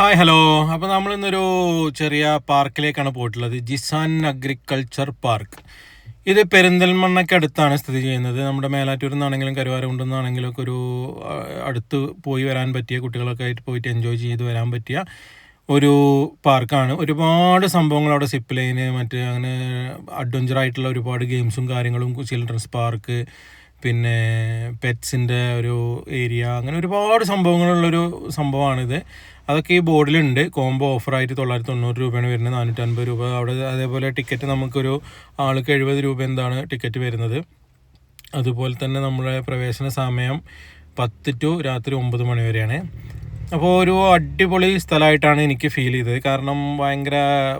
Hi hello അപ്പോൾ നമ്മൾ ഇന്നൊരു ചെറിയ പാർക്കിലേക്കാണ് പോയിട്ടുള്ളത്. ജിസാൻ അഗ്രികൾച്ചർ പാർക്ക് ഇത് പെരിന്തൽമണ്ണയ്ക്ക് അടുത്താണ് സ്ഥിതി ചെയ്യുന്നത്. നമ്മുടെ മേലാറ്റൂരിൽ നിന്നാണെങ്കിലും കരുവാരകുണ്ടിൽ നിന്നാണെങ്കിലും ഒക്കെ ഒരു അടുത്ത് പോയി വരാൻ പറ്റിയ കുട്ടികളൊക്കെ ആയിട്ട് പോയിട്ട് എൻജോയ് ചെയ്ത് വരാൻ പറ്റിയ ഒരു പാർക്കാണ്. ഒരുപാട് സംഭവങ്ങൾ അവിടെ സിപ്പ് ലൈന് മറ്റ് അങ്ങനെ അഡ്വഞ്ചർ ആയിട്ടുള്ള ഒരുപാട് ഗെയിംസും കാര്യങ്ങളും ചിൽഡ്രൻസ് പാർക്ക് പിന്നെ പെറ്റ്സിന്റെ ഒരു ഏരിയ അങ്ങനെ ഒരുപാട് സംഭവങ്ങളുള്ളൊരു സംഭവമാണിത്. അതൊക്കെ ഈ ബോർഡിലുണ്ട്. കോംബോ ഓഫറായിട്ട് തൊള്ളായിരത്തി തൊണ്ണൂറ് രൂപയാണ് വരുന്നത്. നാനൂറ്റൻപത് രൂപ. അവിടെ അതേപോലെ ടിക്കറ്റ് നമുക്കൊരു ആൾക്ക് എഴുപത് രൂപ എന്താണ് ടിക്കറ്റ് വരുന്നത്. അതുപോലെ തന്നെ നമ്മുടെ പ്രവേശന സമയം പത്ത് ടു രാത്രി ഒമ്പത് മണി വരെയാണ്. അപ്പോൾ ഒരു അടിപൊളി സ്ഥലമായിട്ടാണ് എനിക്ക് ഫീൽ ചെയ്തത്. കാരണം ഭയങ്കര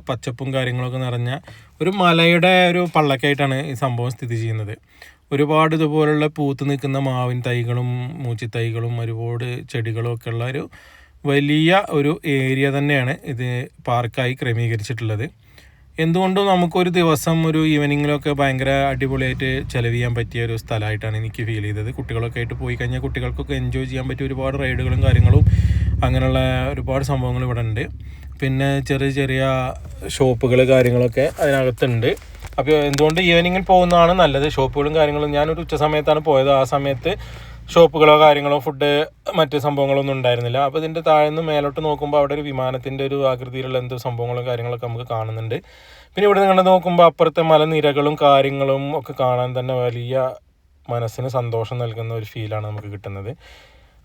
പച്ചപ്പും കാര്യങ്ങളൊക്കെ നിറഞ്ഞ ഒരു മലയുടെ ഒരു പള്ളക്കായിട്ടാണ് ഈ സംഭവം സ്ഥിതി ചെയ്യുന്നത്. ഒരുപാട് ഇതുപോലുള്ള പൂത്ത് നിൽക്കുന്ന മാവിൻ തൈകളും മൂച്ചിത്തൈകളും ഒരുപാട് ചെടികളും ഒക്കെ ഉള്ള ഒരു വലിയ ഒരു ഏരിയ തന്നെയാണ് ഇത് പാർക്കായി ക്രമീകരിച്ചിട്ടുള്ളത്. എന്തുകൊണ്ടും നമുക്കൊരു ദിവസം ഒരു ഈവനിങ്ങിലൊക്കെ ഭയങ്കര അടിപൊളിയായിട്ട് ചെലവ് ചെയ്യാൻ പറ്റിയ ഒരു സ്ഥലമായിട്ടാണ് എനിക്ക് ഫീൽ ചെയ്തത്. കുട്ടികളൊക്കെ ആയിട്ട് പോയി കഴിഞ്ഞാൽ കുട്ടികൾക്കൊക്കെ എൻജോയ് ചെയ്യാൻ പറ്റിയ ഒരുപാട് റൈഡുകളും കാര്യങ്ങളും അങ്ങനെയുള്ള ഒരുപാട് സംഭവങ്ങൾ ഇവിടെ ഉണ്ട് പിന്നെ ചെറിയ ചെറിയ ഷോപ്പുകൾ കാര്യങ്ങളൊക്കെ അതിനകത്തുണ്ട്. അപ്പോൾ എന്തുകൊണ്ട് ഈവനിങ്ങിൽ പോകുന്നതാണ് നല്ലത്? ഷോപ്പുകളും കാര്യങ്ങളും ഞാനൊരു ഉച്ച സമയത്താണ് പോയത്. ആ സമയത്ത് ഷോപ്പുകളോ കാര്യങ്ങളോ ഫുഡ് മറ്റ് സംഭവങ്ങളോ ഒന്നും ഉണ്ടായിരുന്നില്ല. അപ്പോൾ ഇതിന്റെ താഴെ നിന്ന് മേലോട്ട് നോക്കുമ്പോൾ അവിടെ ഒരു വിമാനത്തിന്റെ ഒരു ആകൃതിയിലുള്ള എന്തോ സംഭവങ്ങളും കാര്യങ്ങളൊക്കെ നമുക്ക് കാണുന്നുണ്ട്. പിന്നെ ഇവിടെ നിങ്ങൾ നോക്കുമ്പോൾ അപ്പുറത്തെ മലനിരകളും കാര്യങ്ങളും ഒക്കെ കാണാൻ തന്നെ വലിയ മനസ്സിന് സന്തോഷം നൽകുന്ന ഒരു ഫീലാണ് നമുക്ക് കിട്ടുന്നത്.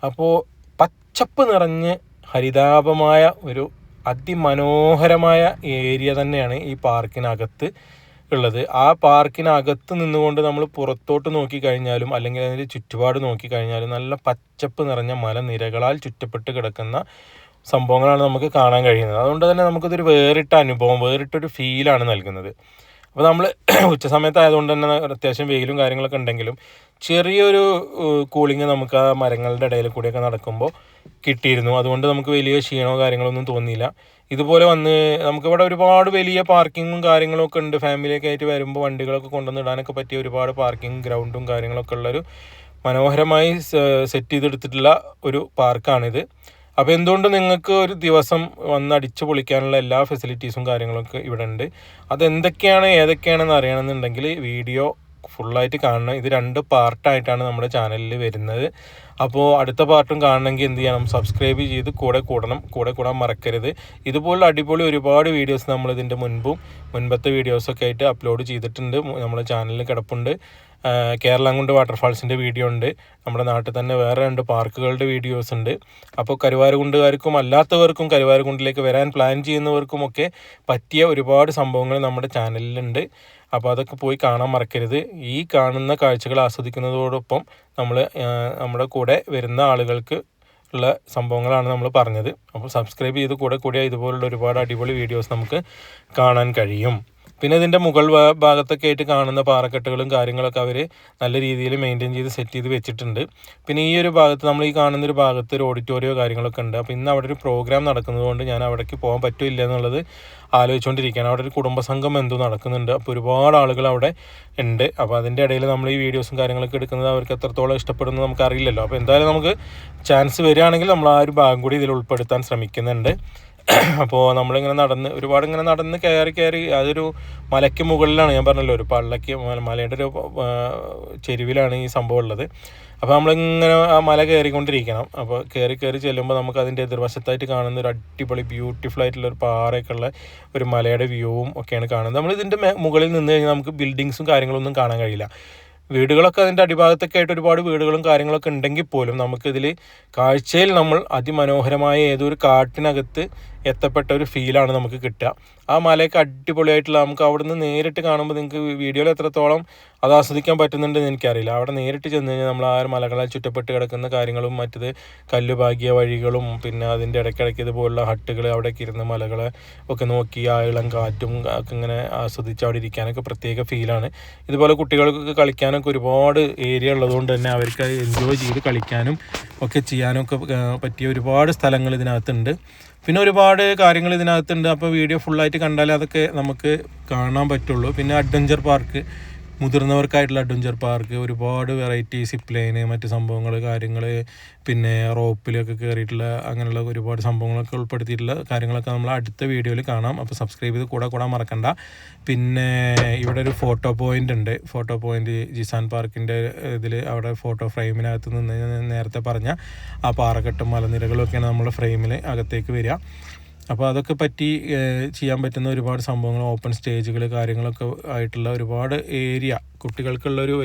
അപ്പോൾ പച്ചപ്പ് നിറഞ്ഞ് ഹരിതാപമായ ഒരു അതിമനോഹരമായ ഏരിയ തന്നെയാണ് ഈ പാർക്കിനകത്ത്. ഉള്ളത്. ആ പാർക്കിനകത്ത് നിന്നുകൊണ്ട് നമ്മൾ പുറത്തോട്ട് നോക്കിക്കഴിഞ്ഞാലും അല്ലെങ്കിൽ അതിന്റെ ചുറ്റുപാട് നോക്കിക്കഴിഞ്ഞാലും നല്ല പച്ചപ്പ് നിറഞ്ഞ മലനിരകളാൽ ചുറ്റപ്പെട്ട് കിടക്കുന്ന സംഭവങ്ങളാണ് നമുക്ക് കാണാൻ കഴിയുന്നത്. അതുകൊണ്ട് തന്നെ നമുക്കിതൊരു വേറിട്ട അനുഭവം വേറിട്ടൊരു ഫീലാണ് നൽകുന്നത്. അപ്പോൾ നമ്മൾ ഉച്ച സമയത്തായതുകൊണ്ട് തന്നെ അത്യാവശ്യം വെയിലും കാര്യങ്ങളൊക്കെ ഉണ്ടെങ്കിലും ചെറിയൊരു കൂളിങ് നമുക്ക് ആ മരങ്ങളുടെ ഇടയിൽ കൂടിയൊക്കെ നടക്കുമ്പോൾ കിട്ടിയിരുന്നു. അതുകൊണ്ട് നമുക്ക് വലിയ ക്ഷീണമോ കാര്യങ്ങളൊന്നും തോന്നിയില്ല. ഇതുപോലെ വന്ന് നമുക്കിവിടെ ഒരുപാട് വലിയ പാർക്കിങ്ങും കാര്യങ്ങളും ഒക്കെ ഉണ്ട്. ഫാമിലിയൊക്കെ ആയിട്ട് വരുമ്പോൾ വണ്ടികളൊക്കെ കൊണ്ടുവന്ന് ഇടാനൊക്കെ പറ്റിയ ഒരുപാട് പാർക്കിംഗ് ഗ്രൗണ്ടും കാര്യങ്ങളൊക്കെ ഉള്ളൊരു മനോഹരമായി സെറ്റ് ചെയ്തെടുത്തിട്ടുള്ള ഒരു പാർക്കാണിത്. അപ്പോൾ എന്തുകൊണ്ട് നിങ്ങൾക്ക് ഒരു ദിവസം വന്ന് അടിച്ചു പൊളിക്കാനുള്ള എല്ലാ ഫെസിലിറ്റീസും കാര്യങ്ങളൊക്കെ ഇവിടെ ഉണ്ട് അതെന്തൊക്കെയാണ് ഏതൊക്കെയാണെന്ന് അറിയണമെന്നുണ്ടെങ്കിൽ വീഡിയോ ഫുള്ളായിട്ട് കാണണം. ഇത് രണ്ട് പാർട്ടായിട്ടാണ് നമ്മുടെ ചാനലിൽ വരുന്നത്. അപ്പോൾ അടുത്ത പാർട്ടും കാണണമെങ്കിൽ എന്ത് ചെയ്യണം? സബ്സ്ക്രൈബ് ചെയ്ത് കൂടെ കൂടണം. കൂടെ കൂടാൻ മറക്കരുത്. ഇതുപോലുള്ള അടിപൊളി ഒരുപാട് വീഡിയോസ് നമ്മൾ ഇതിന്റെ മുൻപും മുൻപത്തെ വീഡിയോസൊക്കെ ആയിട്ട് അപ്ലോഡ് ചെയ്തിട്ടുണ്ട്. നമ്മുടെ ചാനലിൽ കിടപ്പുണ്ട്. കേരളംകുണ്ട് വാട്ടർഫാൾസിന്റെ വീഡിയോ ഉണ്ട്. നമ്മുടെ നാട്ടിൽ തന്നെ വേറെ രണ്ട് പാർക്കുകളുടെ വീഡിയോസ് ഉണ്ട്. അപ്പോൾ കരുവാരുകുണ്ടുകാർക്കും അല്ലാത്തവർക്കും കരുവാരുകുണ്ടിലേക്ക് വരാൻ പ്ലാൻ ചെയ്യുന്നവർക്കുമൊക്കെ പറ്റിയ ഒരുപാട് സംഭവങ്ങൾ നമ്മുടെ ചാനലിലുണ്ട് അപ്പോൾ അതൊക്കെ പോയി കാണാൻ മറക്കരുത്. ഈ കാണുന്ന കാഴ്ചകൾ ആസ്വദിക്കുന്നതോടൊപ്പം നമ്മൾ നമ്മുടെ കൂടെ വരുന്ന ആളുകൾക്ക് ഉള്ള സംഭവങ്ങളാണ് നമ്മൾ പറഞ്ഞത്. അപ്പോൾ സബ്സ്ക്രൈബ് ചെയ്ത് കൂടെ കൂടിയ ഇതുപോലുള്ള ഒരുപാട് അടിപൊളി വീഡിയോസ് നമുക്ക് കാണാൻ കഴിയും. പിന്നെ ഇതിന്റെ മുകൾ ഭാഗത്തൊക്കെ ആയിട്ട് കാണുന്ന പാറക്കെട്ടുകളും കാര്യങ്ങളൊക്കെ അവർ നല്ല രീതിയിൽ മെയിന്റെയിൻ ചെയ്ത് സെറ്റ് ചെയ്ത് വെച്ചിട്ടുണ്ട്. പിന്നെ ഈ ഒരു ഭാഗത്ത് നമ്മൾ ഈ കാണുന്ന ഒരു ഭാഗത്ത് ഒരു ഓഡിറ്റോറിയോ കാര്യങ്ങളൊക്കെ ഉണ്ട്. അപ്പോൾ ഇന്ന് അവിടെ ഒരു പ്രോഗ്രാം നടക്കുന്നതുകൊണ്ട് ഞാൻ അവിടേക്ക് പോകാൻ പറ്റില്ല എന്നുള്ളത് ആലോചിച്ചുകൊണ്ടിരിക്കുകയാണ് അവിടെ ഒരു കുടുംബസംഘം എന്തോ നടക്കുന്നുണ്ട്. അപ്പോൾ ഒരുപാട് ആളുകൾ അവിടെ ഉണ്ട്. അപ്പോൾ അതിന്റെ ഇടയിൽ നമ്മൾ ഈ വീഡിയോസും കാര്യങ്ങളൊക്കെ എടുക്കുന്നത് അവർക്ക് എത്രത്തോളം ഇഷ്ടപ്പെടുന്നു നമുക്കറിയില്ലല്ലോ. അപ്പോൾ എന്തായാലും നമുക്ക് ചാൻസ് വരികയാണെങ്കിൽ നമ്മൾ ആ ഒരു ഭാഗം കൂടി ഇതിൽ ഉൾപ്പെടുത്താൻ ശ്രമിക്കുന്നുണ്ട്. അപ്പോൾ നമ്മളിങ്ങനെ നടന്ന് ഒരുപാട് ഇങ്ങനെ നടന്ന് കയറി കയറി അതൊരു മലയ്ക്ക് മുകളിലാണ് ഞാൻ പറഞ്ഞല്ലോ ഒരു പള്ളക്ക് മല- മലയുടെ ഒരു ചെരുവിലാണ് ഈ സംഭവം ഉള്ളത്. അപ്പോൾ നമ്മളിങ്ങനെ ആ മല കയറിക്കൊണ്ടിരിക്കണം. അപ്പോൾ കയറി കയറി ചെല്ലുമ്പോൾ നമുക്ക് അതിന്റെ എതിർവശത്തായിട്ട് കാണുന്ന ഒരു അടിപൊളി ബ്യൂട്ടിഫുൾ ആയിട്ടുള്ള ഒരു പാറയൊക്കെ ഉള്ള ഒരു മലയുടെ വ്യൂവും ഒക്കെയാണ് കാണുന്നത്. നമ്മൾ ഇതിന്റെ മുകളിൽ നിന്ന് കഴിഞ്ഞാൽ നമുക്ക് ബിൽഡിങ്സും കാര്യങ്ങളൊന്നും കാണാൻ കഴിയില്ല. വീടുകളൊക്കെ അതിന്റെ അടിഭാഗത്തൊക്കെ ആയിട്ട് ഒരുപാട് വീടുകളും കാര്യങ്ങളൊക്കെ ഉണ്ടെങ്കിൽ പോലും നമുക്കിതിൽ കാഴ്ചയിൽ നമ്മൾ അതിമനോഹരമായ ഏതൊരു കാട്ടിനകത്ത് എത്തപ്പെട്ട ഒരു ഫീലാണ് നമുക്ക് കിട്ടുക. ആ മലയൊക്കെ അടിപൊളിയായിട്ടുള്ള നമുക്ക് അവിടുന്ന് നേരിട്ട് കാണുമ്പോൾ നിങ്ങൾക്ക് വീഡിയോയിൽ എത്രത്തോളം അത് ആസ്വദിക്കാൻ പറ്റുന്നുണ്ടെന്ന് എനിക്കറിയില്ല. അവിടെ നേരിട്ട് ചെന്ന് കഴിഞ്ഞാൽ നമ്മൾ ആ മലകളാൽ ചുറ്റപ്പെട്ട് കിടക്കുന്ന കാര്യങ്ങളും മറ്റത് കല്ലുപാകിയ വഴികളും പിന്നെ അതിന്റെ ഇടയ്ക്കിടയ്ക്ക് ഇതുപോലുള്ള ഹട്ടുകൾ അവിടേക്ക് ഇരുന്ന് മലകളെ ഒക്കെ നോക്കി ആ ഇളം കാറ്റും ഒക്കെ ഇങ്ങനെ ആസ്വദിച്ച് അവിടെ ഇരിക്കാനൊക്കെ പ്രത്യേക ഫീലാണ്. ഇതുപോലെ കുട്ടികൾക്കൊക്കെ കളിക്കാനൊക്കെ ഒരുപാട് ഏരിയ ഉള്ളതുകൊണ്ട് തന്നെ അവർക്ക് എൻജോയ് ചെയ്ത് കളിക്കാനും ഒക്കെ ചെയ്യാനും ഒക്കെ പറ്റിയ ഒരുപാട് സ്ഥലങ്ങൾ ഇതിനകത്തുണ്ട്. പിന്നെ ഒരുപാട് കാര്യങ്ങൾ ഇതിനകത്തുണ്ട്. അപ്പോൾ വീഡിയോ ഫുള്ളായിട്ട് കണ്ടാലേ അതൊക്കെ നമുക്ക് കാണാൻ പറ്റുള്ളൂ. പിന്നെ അഡ്വഞ്ചർ പാർക്ക് മുതിർന്നവർക്കായിട്ടുള്ള അഡ്വഞ്ചർ പാർക്ക് ഒരുപാട് വെറൈറ്റി സിപ്ലൈന് മറ്റ് സംഭവങ്ങൾ കാര്യങ്ങൾ പിന്നെ റോപ്പിലൊക്കെ കയറിയിട്ടുള്ള അങ്ങനെയുള്ള ഒരുപാട് സംഭവങ്ങളൊക്കെ ഉൾപ്പെടുത്തിയിട്ടുള്ള കാര്യങ്ങളൊക്കെ നമ്മൾ അടുത്ത വീഡിയോയിൽ കാണാം. അപ്പോൾ സബ്സ്ക്രൈബ് ചെയ്ത് കൂടെ കൂടാൻ മറക്കണ്ട. പിന്നെ ഇവിടെ ഒരു ഫോട്ടോ പോയിന്റ് ഉണ്ട്. ഫോട്ടോ പോയിന്റ് ജിസാൻ പാർക്കിന്റെ ഇതിൽ അവിടെ ഫോട്ടോ ഫ്രെയിമിനകത്ത് നിന്ന് നേരത്തെ പറഞ്ഞ ആ പാറക്കെട്ടും മലനിരകളും ഒക്കെയാണ് നമ്മുടെ ഫ്രെയിമിൽ അകത്തേക്ക് വരിക. അപ്പോൾ അതൊക്കെ പറ്റി ചെയ്യാൻ പറ്റുന്ന ഒരുപാട് സംഭവങ്ങൾ ഓപ്പൺ സ്റ്റേജുകൾ കാര്യങ്ങളൊക്കെ ആയിട്ടുള്ള ഒരുപാട് ഏരിയ കുട്ടികൾക്കുള്ളൊരു